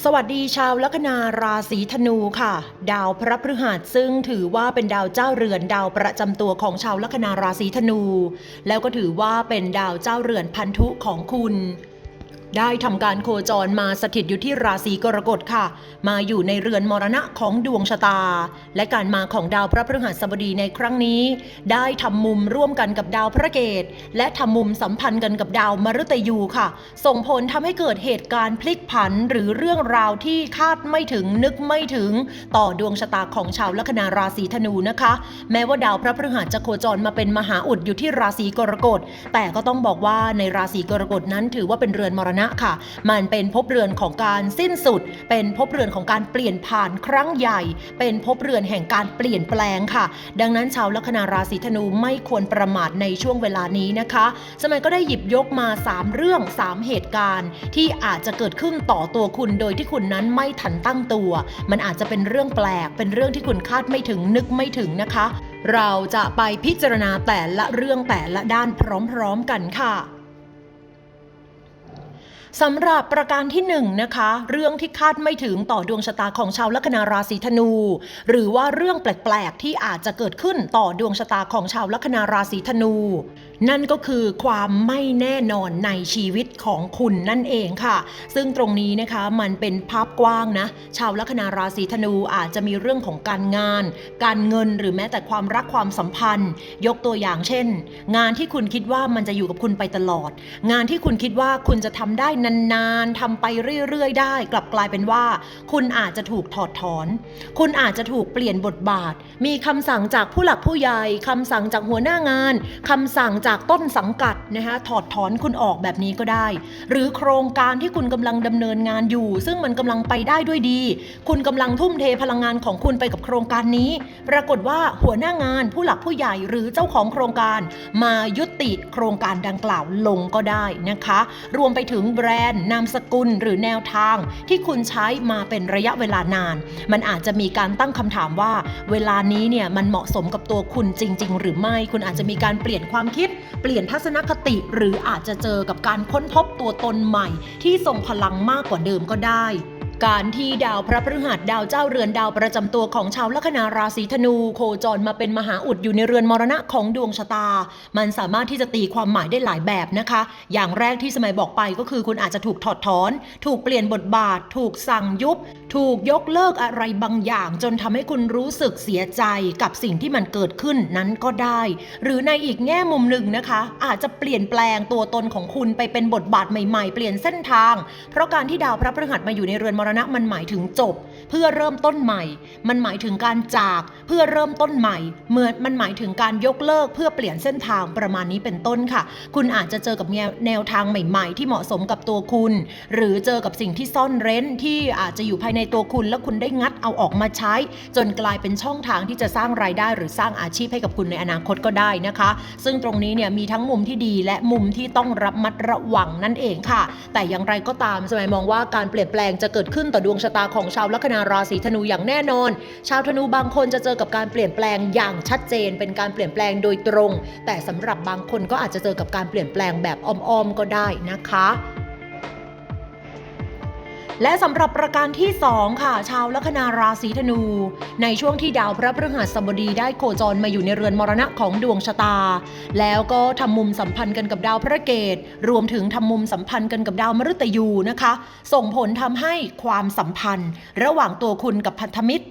สวัสดีชาวลัคนาราศีธนูค่ะ ดาวพระพฤหัสซึ่งถือว่าเป็นดาวเจ้าเรือนดาวประจำตัวของชาวลัคนาราศีธนู แล้วก็ถือว่าเป็นดาวเจ้าเรือนพันธุของคุณ ได้ทำการโคจรมาสถิตอยู่ที่ราศีกรกฎค่ะ มาอยู่ในเรือนมรณะของดวงชะตา และการมาของดาวพระพฤหัสบดีในครั้งนี้ ได้ทำมุมร่วมกันกับดาวพระเกตและทำมุมสัมพันธ์กันกับดาวมฤตยูค่ะ ส่งผลทำให้เกิดเหตุการณ์พลิกผันหรือเรื่องราวที่คาดไม่ถึงนึกไม่ถึง ต่อดวงชะตาของชาวลัคนาราศีธนูนะคะ แม้ว่าดาวพระพฤหัสจะโคจรมาเป็นมหาอุดอยู่ที่ราศีกรกฎแต่ก็ต้องบอกว่าในราศีกรกฎนั้นถือว่าเป็นเรือนมรณะค่ะ มันเป็นภพเรือนของการสิ้นสุด เป็นภพเรือนของการเปลี่ยนผ่านครั้งใหญ่ เป็นภพเรือนแห่งการเปลี่ยนแปลงค่ะ ดังนั้นชาวลัคนาราศีธนูไม่ควรประมาทในช่วงเวลานี้นะคะ สมัยก็ได้หยิบยกมา 3 เรื่อง 3 เหตุการณ์ ที่อาจจะเกิดขึ้นต่อตัวคุณโดยที่คุณนั้นไม่ทันตั้งตัว มันอาจจะเป็นเรื่องแปลก เป็นเรื่องที่คุณคาดไม่ถึงนึกไม่ถึงนะคะ เราจะไปพิจารณาแต่ละเรื่องแต่ละด้านพร้อมๆกันค่ะ สำหรับประการที่1นงนะคะ เรื่องที่คาดไม่ถึงต่อดวงชะตาของชาวลัคนาราศีธนู หรือว่าเรื่องแปลกๆที่อาจจะเกิดขึ้นต่อดวงชะตาของชาวลัคนาราศีธนู นั่นก็คือความไม่แน่นอนในชีวิตของคุณนั่นเองค่ะ ซึ่งตรงนี้นะคะมันเป็นภาพกว้างนะ ชาวลัคนาราศีธนูอาจจะมีเรื่องของการงาน การเงินหรือแม้แต่ความรักความสัมพันธ์ ยกตัวอย่างเช่น งานที่คุณคิดว่ามันจะอยู่กับคุณไปตลอด งานที่คุณคิดว่าคุณจะทำได้นานๆทำไปเรื่อยๆ ได้ กลับกลายเป็นว่า คุณอาจจะถูกถอดถอน คุณอาจจะถูกเปลี่ยนบทบาท มีคำสั่งจากผู้หลักผู้ใหญ่คำสั่งจากหัวหน้างานคำสั่งจากากต้นสังกัดนะคะถอดถอนคุณออกแบบนี้ก็ได้ หรือโครงการที่คุณกำลังดำเนินงานอยู่ ซึ่งมันกำลังไปได้ด้วยดี คุณกำลังทุ่มเทพลังงานของคุณไปกับโครงการนี้ ปรากฏว่าหัวหน้างานผู้หลักผู้ใหญ่หรือเจ้าของโครงการ มายุติโครงการดังกล่าวลงก็ได้นะคะ รวมไปถึงแบรนด์นามสกุลหรือแนวทาง ที่คุณใช้มาเป็นระยะเวลานาน มันอาจจะมีการตั้งคำถามว่า เวลานี้เนี่ยมันเหมาะสมกับตัวคุณจริง ๆ หรือไม่คุณอาจจะมีการเปลี่ยนความคิดเปลี่ยนทัศนคติหรืออาจจะเจอกับการค้นพบตัวตนใหม่ ที่ทรงพลังมากกว่าเดิมก็ได้ การที่ดาวพระพฤหัสดาวเจ้าเรือนดาวประจำตัวของชาวลัคนาราศีธนู โคจรมาเป็นมหาอุดอยู่ในเรือนมรณะของดวงชะตา มันสามารถที่จะตีความหมายได้หลายแบบนะคะ อย่างแรกที่สมัยบอกไปก็คือคุณอาจจะถูกถอดถอน ถูกเปลี่ยนบทบาท ถูกสั่งยุบ ถูกยกเลิกอะไรบางอย่าง จนทำให้คุณรู้สึกเสียใจกับสิ่งที่มันเกิดขึ้นนั้นก็ได้ หรือในอีกแง่มุมหนึ่งนะคะ อาจจะเปลี่ยนแปลงตัวตนของคุณไปเป็นบทบาทใหม่ ๆ เปลี่ยนเส้นทาง เพราะการที่ดาวพระพฤหัสมาอยู่ในเรือนมรณะมันหมายถึงจบ เพื่อเริ่มต้นใหม่ มันหมายถึงการจากเพื่อเริ่มต้นใหม่เหมือนมันหมายถึงการยกเลิกเพื่อเปลี่ยนเส้นทางประมาณนี้เป็นต้นค่ะ คุณอาจจะเจอกับแนวแนวทางใหม่ ๆ ที่เหมาะสมกับตัวคุณ หรือเจอกับสิ่งที่ซ่อนเร้นที่อาจจะอยู่ภายในตัวคุณ แล้วคุณได้งัดเอาออกมาใช้ จนกลายเป็นช่องทางที่จะสร้างรายได้ หรือสร้างอาชีพให้กับคุณในอนาคตก็ได้นะคะ ซึ่งตรงนี้เนี่ยมีทั้งมุมที่ดีและมุมที่ต้องระมัดระวังนั่นเองค่ะ แต่อย่างไรก็ตามสมัยมองว่าการเปลี่ยนแปลงจะเกิดขึ้นึ้นต่อดวงชะตาของชาวลัคนาราศีธนูอย่างแน่นอน ชาวธนูบางคนจะเจอกับการเปลี่ยนแปลงอย่างชัดเจน เป็นการเปลี่ยนแปลงโดยตรง แต่สำหรับบางคนก็อาจจะเจอกับการเปลี่ยนแปลงแบบอ้อมๆก็ได้นะคะ และสำหรับประการที่ 2 ค่ะ ชาวลัคนาราศีธนู ในช่วงที่ดาวพระพฤหัสบดีได้โคจรมาอยู่ในเรือนมรณะของดวงชะตา แล้วก็ทำมุมสัมพันธ์กันกับดาวพระเกตรวมถึงทำมุมสัมพันธ์กันกับดาวมฤตยูนะคะ ส่งผลทำให้ความสัมพันธ์ ระหว่างตัวคุณกับพันธมิตร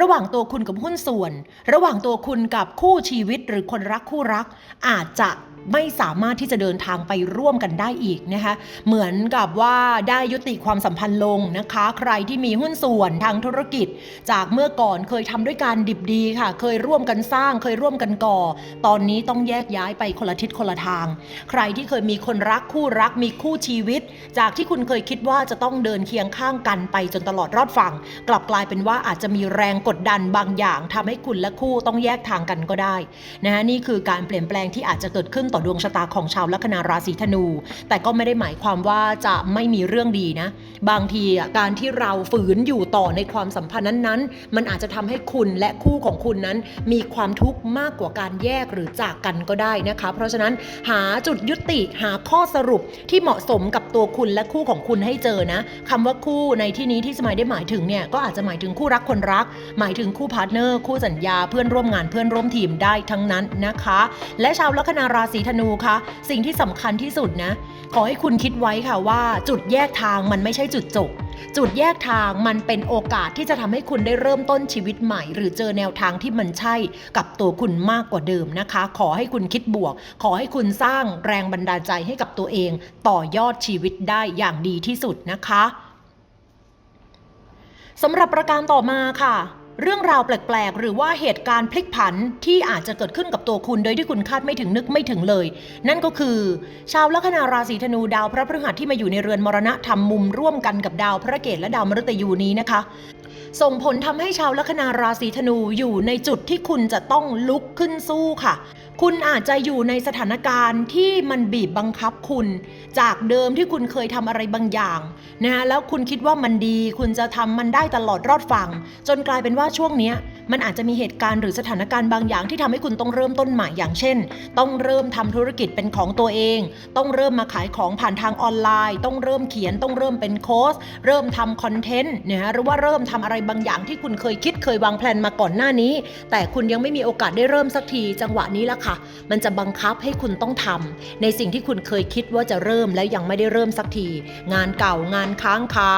ระหว่างตัวคุณกับหุ้นส่วน ระหว่างตัวคุณกับคู่ชีวิตหรือคนรักคู่รัก อาจจะไม่สามารถที่จะเดินทางไปร่วมกันได้อีกนะคะ เหมือนกับว่าได้ยุติความสัมพันธ์ลงนะคะ ใครที่มีหุ้นส่วนทางธุรกิจ จากเมื่อก่อนเคยทำด้วยการดิบดีค่ะ เคยร่วมกันสร้าง เคยร่วมกันก่อ ตอนนี้ต้องแยกย้ายไปคนละทิศคนละทาง ใครที่เคยมีคนรักคู่รักมีคู่ชีวิต จากที่คุณเคยคิดว่าจะต้องเดินเคียงข้างกันไปจนตลอดรอดฝั่ง กลับกลายเป็นว่าอาจจะมีแรงกดดันบางอย่างทำให้คุณและคู่ต้องแยกทางกันก็ได้นะฮะนี่คือการเปลี่ยนแปลงที่อาจจะเกิดขึ้นต่อดวงชะตาของชาวลัคนาราศีธนู แต่ก็ไม่ได้หมายความว่าจะไม่มีเรื่องดีนะ บางทีการที่เราฝืนอยู่ต่อในความสัมพันธ์นั้นๆ มันอาจจะทำให้คุณและคู่ของคุณนั้น มีความทุกข์มากกว่าการแยกหรือจากกันก็ได้นะคะ เพราะฉะนั้นหาจุดยุติหาข้อสรุปที่เหมาะสมกับตัวคุณและคู่ของคุณให้เจอนะคำว่าคู่ในที่นี้ที่สมัยได้หมายถึงเนี่ยก็อาจจะหมายถึงคู่รักคนรักหมายถึงคู่พาร์ทเนอร์ คู่สัญญาเพื่อนร่วมงานเพื่อนร่วมทีมได้ทั้งนั้นนะคะ และชาวลัคนาราศีธนูคะสิ่งที่สำคัญที่สุดนะ ขอให้คุณคิดไว้ค่ะว่าจุดแยกทางมันไม่ใช่จุดจบจุดแยกทางมันเป็นโอกาสที่จะทำให้คุณได้เริ่มต้นชีวิตใหม่ หรือเจอแนวทางที่มันใช่กับตัวคุณมากกว่าเดิมนะคะ ขอให้คุณคิดบวก ขอให้คุณสร้างแรงบันดาลใจให้กับตัวเอง ต่อยอดชีวิตได้อย่างดีที่สุดนะคะ สำหรับประการต่อมาค่ะ เรื่องราวแปลกๆ หรือว่าเหตุการณ์พลิกผันที่อาจจะเกิดขึ้นกับตัวคุณโดยที่คุณคาดไม่ถึงนึกไม่ถึงเลย นั่นก็คือ ชาวลัคนาราศีธนูดาวพระพฤหัสที่มาอยู่ในเรือนมรณะทำมุมร่วมกันกับดาวพระเกตและดาวมฤตยูนี้นะคะ ส่งผลทำให้ชาวลัคนาราศีธนูอยู่ในจุดที่คุณจะต้องลุกขึ้นสู้ค่ะ คุณอาจจะอยู่ในสถานการณ์ที่มันบีบบังคับคุณ จากเดิมที่คุณเคยทำอะไรบางอย่างนะฮะแล้วคุณคิดว่ามันดี คุณจะทำมันได้ตลอดรอดฝั่งจนกลายเป็นว่าช่วงเนี้ย มันอาจจะมีเหตุการณ์หรือสถานการณ์บางอย่างที่ทำให้คุณต้องเริ่มต้นใหม่อย่างเช่น ต้องเริ่มทำธุรกิจเป็นของตัวเอง ต้องเริ่มมาขายของผ่านทางออนไลน์ ต้องเริ่มเขียนต้องเริ่มเป็นโค้ชเริ่มทำคอนเทนต์นะฮะหรือว่าเริ่มทำอะไรบางอย่างที่คุณเคยคิดเคยวางแผนมาก่อนหน้านี้ แต่คุณยังไม่มีโอกาสได้เริ่มสักทีจังหวะนี้ละค่ะ มันจะบังคับให้คุณต้องทำในสิ่งที่คุณเคยคิดว่าจะเริ่มแล้วยังไม่ได้เริ่มสักที งานเก่างานค้างคา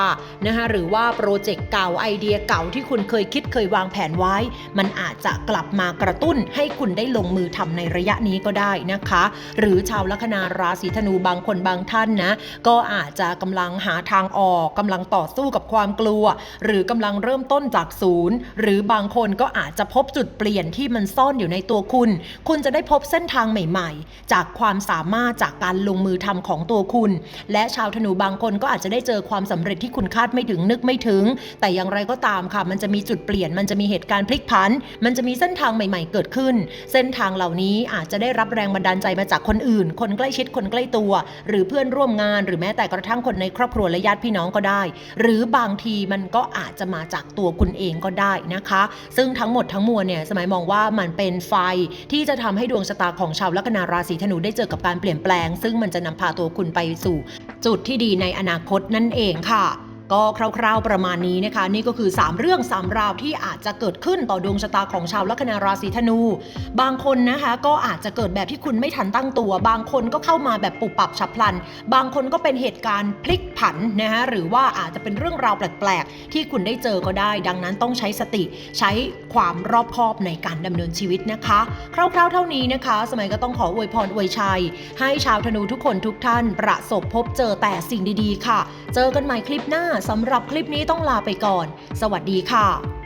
นะคะหรือว่าโปรเจกต์เก่าไอเดียเก่าที่คุณเคยคิดเคยวางแผนไว้มันอาจจะกลับมากระตุ้นให้คุณได้ลงมือทำในระยะนี้ก็ได้นะคะ หรือชาวลัคนาราศีธนูบางคนบางท่านนะ ก็อาจจะกำลังหาทางออกกำลังต่อสู้กับความกลัว หรือกำลังเริ่มต้นจากศูนย์ หรือบางคนก็อาจจะพบจุดเปลี่ยนที่มันซ่อนอยู่ในตัวคุณ คุณจะได้พบเส้นทางใหม่ ๆ จากความสามารถจากการลงมือทำของตัวคุณ และชาวธนูบางคนก็อาจจะได้เจอความสำเร็จที่คุณคาดไม่ถึงนึกไม่ถึง แต่อย่างไรก็ตามค่ะ มันจะมีจุดเปลี่ยนมันจะมีเหตุการณ์พลิกผัน มันจะมีเส้นทางใหม่ ๆ เกิดขึ้น เส้นทางเหล่านี้อาจจะได้รับแรงบันดาลใจมาจากคนอื่น คนใกล้ชิดคนใกล้ตัว หรือเพื่อนร่วมงาน หรือแม้แต่กระทั่งคนในครอบครัวและญาติพี่น้องก็ได้ หรือบางทีมันก็อาจจะมาจากตัวคุณเองก็ได้นะคะ ซึ่งทั้งหมดทั้งมวลเนี่ยสมัยมองว่ามันเป็นไฟที่จะทำให้ดวงชะตาของชาวลัคนาราศีธนูได้เจอกับการเปลี่ยนแปลง ซึ่งมันจะนำพาตัวคุณไปสู่ จุดที่ดีในอนาคตนั่นเองค่ะ ก็คร่าว ๆประมาณนี้นะคะ นี่ก็คือ 3 เรื่อง 3 ราวที่อาจจะเกิดขึ้นต่อดวงชะตาของชาวลัคนาราศีธนู บางคนนะคะก็อาจจะเกิดแบบที่คุณไม่ทันตั้งตัว บางคนก็เข้ามาแบบปุบปับฉับพลัน บางคนก็เป็นเหตุการณ์พลิกผันนะคะหรือว่าอาจจะเป็นเรื่องราวแปลกๆ ที่คุณได้เจอก็ได้ ดังนั้นต้องใช้สติใช้ความรอบคอบในการดำเนินชีวิตนะคะ คร่าวๆ เท่านี้นะคะ สมัยก็ต้องขออวยพรอวยชัย ให้ชาวธนูทุกคนทุกท่านประสบพบเจอแต่สิ่งดีๆ ค่ะ เจอกันใหม่คลิปหน้าสำหรับคลิปนี้ต้องลาไปก่อน สวัสดีค่ะ